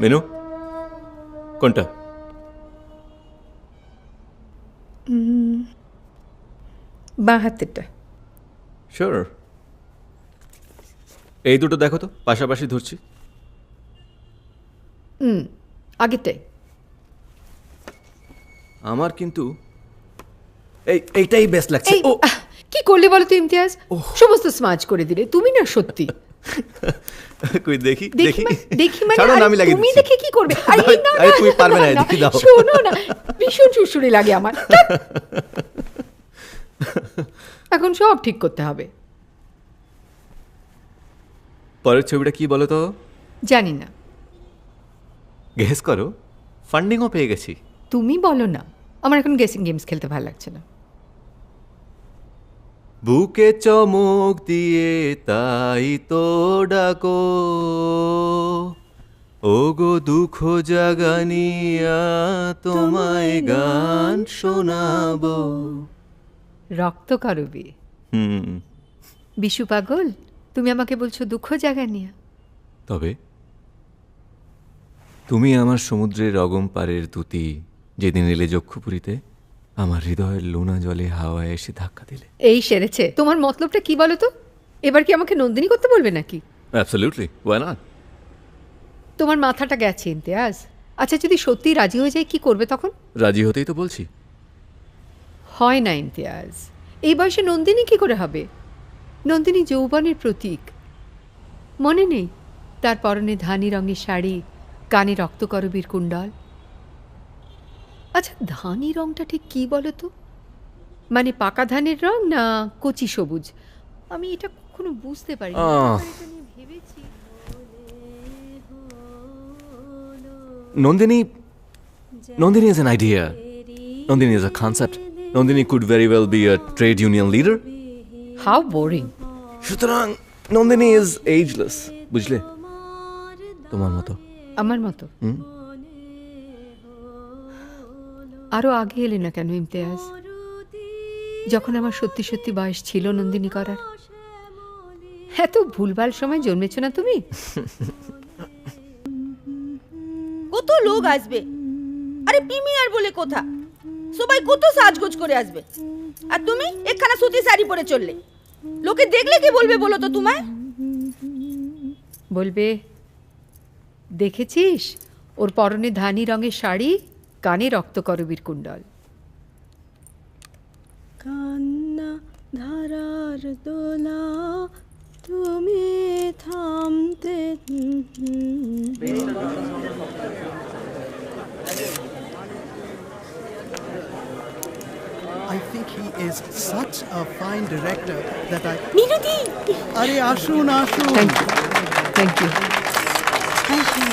Menu কোনটা বাঁ হাতেরটা sure এই দুটো দেখো তো পাশাপাশি ধরছি। আগেরটাই। আমার কিন্তু এই এইটাই বেস্ট লাগছে। আহ, কি করলে বলো তো ইমতিয়াজ? সমস্ত স্মাজ করে দিলে তুমি না সত্যি? কই দেখি দেখি দেখি। মানে ছাড়ো না আমি লাগিয়ে তুমি দেখে কি করবে? আরে আরে, না, আরে তুমি পারবে না, এদিকে দাও। শোনো না ভীষণ সুরসুরি লাগে আমার। এখন সব ঠিক করতে হবে। পরের ছবিটা কি বলো তো? জানি না। গেস করো। ফান্ডিংও পেয়ে গেছি। তুমি বলো না। আমার এখন গেসিং গেমস খেলতে ভালো লাগছে না। বুকে চমক দিয়ে তাই তো ডাকো। ও গো দুঃখ জাগানিয়া তোমায় গান শোনাবো। রক্ত করবি। হুম। বিশু পাগল তুমি আমাকে বলছো দুঃখ জাগা নিয়ে তবে? তুমি আমার সমুদ্রের অগম পারের দুতি যেদিন এলে যক্ষপুরীতে? আমার হৃদয়ের লোনা জলে হাওয়ায় এসে ধাক্কা দিলে। এই সেরেছে। তোমার মতলবটা কি বলো তো এবার কি আমাকে নন্দিনী করতে বলবে নাকি? অ্যাবসলিউটলি ওয়াই নট তোমার মাথাটা গেছে ইমতিয়াজ। আচ্ছা যদি সত্যি রাজি হয়ে যায় কি করবে তখন? রাজি হতেই তো বলছি। হয় না ইমতিয়াজ। এই বয়সে নন্দিনী কি করে হবে? নন্দিনী যৌবনের প্রতীক। মনে নেই? তার পরনে ধানি রঙের শাড়ি কানে রক্তকরবীর কুণ্ডল। আচ্ছা ধানি রঙটা ঠিক কি বলো তো? মানে পাকা ধানের রং না কচি সবুজ? আমি এটা কখনো বুঝতে পারি Nandini Nandini Nandini is a concept Nandini could very well be trade union leader how boring সুতরাং নন্দিনী ইজ এজলেস তোমার মতো। আমার মতো? হুম? আরও আগে এলে না কেন ইমতিয়াজ? যখন আমার সত্যি সত্যি বয়স ছিল নন্দিনী করার। এত ভুলভাল সময় জন্মেছ না তুমি? কত লোক আসবে? আরে প্রিমিয়ার বলে কোথা। সবাই কত সাজগোজ করে আসবে? আর তুমি একখানা সুতি শাড়ি পরে চললে। লোকে দেখলে কি বলবে বলো তো তোমায়? বলবে দেখেছিস? ওর পরনে ধানি রঙের শাড়ি? কানে রক্ত রক্তকরবীর কুণ্ডল। কান্না ধারার দোলা তুমি থামতে I think he is such a fine director that I. Minati আরে আসুন আসুন। Thank you thank you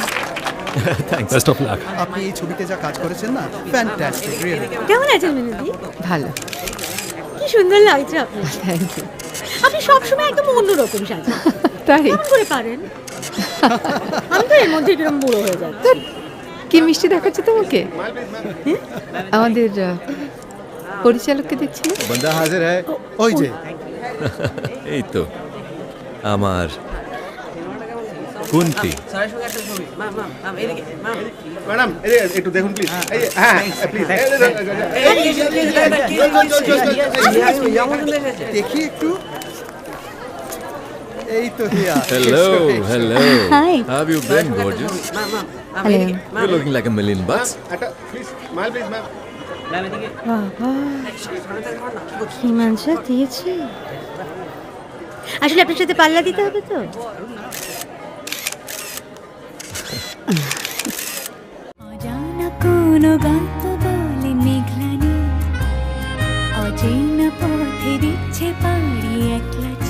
thanks best of luck আপনি এই ছবিতে যা কাজ করেছেন না ফ্যান্টাস্টিক রিয়েলি কেমন আছেন মিনতি? ভালো। কি সুন্দর লাগছে আপনি থ্যাংক ইউ আপনি সবসময় একদম অন্যরকম সাজেন। তাই? কেমন করে পারেন? আমি তো এর মধ্যে কিরম বুড়ো হয়ে যাচ্ছি। কি মিষ্টি দেখাচ্ছে তোমাকে? আমাদের আহ, পরিচালককে দেখছি? বন্দা হাজির হ্যায়। ওই যে। এই তো আমার কুন্তি ম্যাডাম একটু দেখুন প্লিজ হ্যাঁ প্লিজ দেখি একটু এই তো Hello, hello. Hi. How have you been, gorgeous? You're looking like a million bucks. একটা please smile please ma'am Himanshu দিয়েছে আসলে আপনার সাথে পাল্লা দিতে হবে তো অচেনা পথে দিচ্ছে পাড়ি একলা